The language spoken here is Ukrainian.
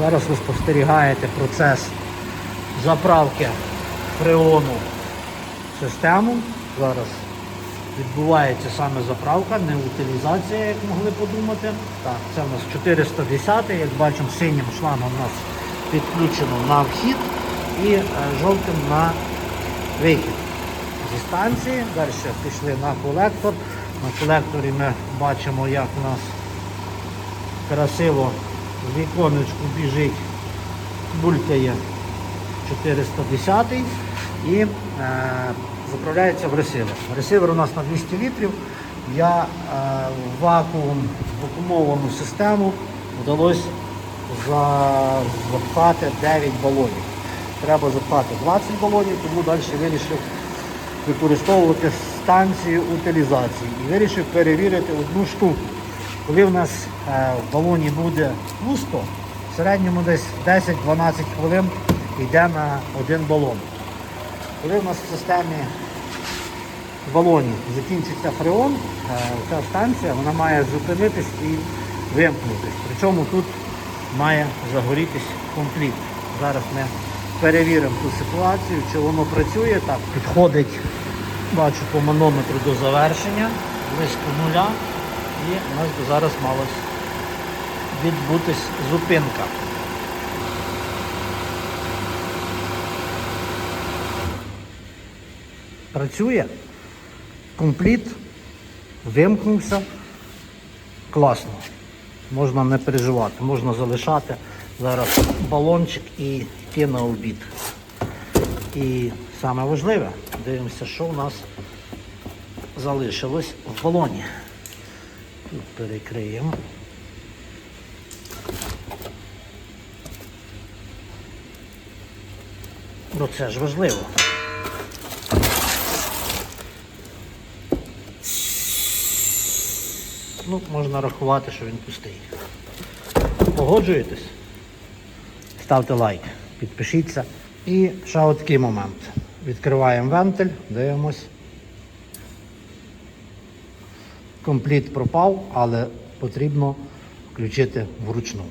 Зараз ви спостерігаєте процес заправки фреону в систему. Зараз відбувається саме заправка, не утилізація, як могли подумати. Так, це у нас 410, як бачимо, синім шлангом у нас підключено на вхід і е, жовтим на вихід зі станції. Далі пішли на колектор. На колекторі ми бачимо, як у нас красиво в віконечку біжить, булькає 410 і е, заправляється в ресивер. Ресивер у нас на 200 літрів. Я е, в вакуум вакуумовану систему вдалося за- запхати 9 балонів. Треба запхати 20 балонів, тому далі вирішив використовувати станцію утилізації і вирішив перевірити одну штуку. Коли в нас е, в балоні буде пусто, в середньому десь 10-12 хвилин йде на один балон. Коли в нас в системі в балоні закінчиться фреон, е, ця станція вона має зупинитись і вимкнутись. Причому тут має загорітись конфлікт. Зараз ми перевіримо ту ситуацію, чи воно працює так. Підходить, бачу по манометру до завершення, близько нуля. І у нас зараз малось відбутись зупинка. Працює. Компліт. Вимкнувся. Класно. Можна не переживати, можна залишати зараз балончик і йти на обід. І саме важливе, дивимося, що у нас залишилось в балоні. Тут перекриємо. Ну це ж важливо. Ну, можна рахувати, що він пустий. Погоджуєтесь? Ставте лайк, підпишіться. І ще от такий момент. Відкриваємо вентиль, дивимось. Компліт пропав, але потрібно включити вручну.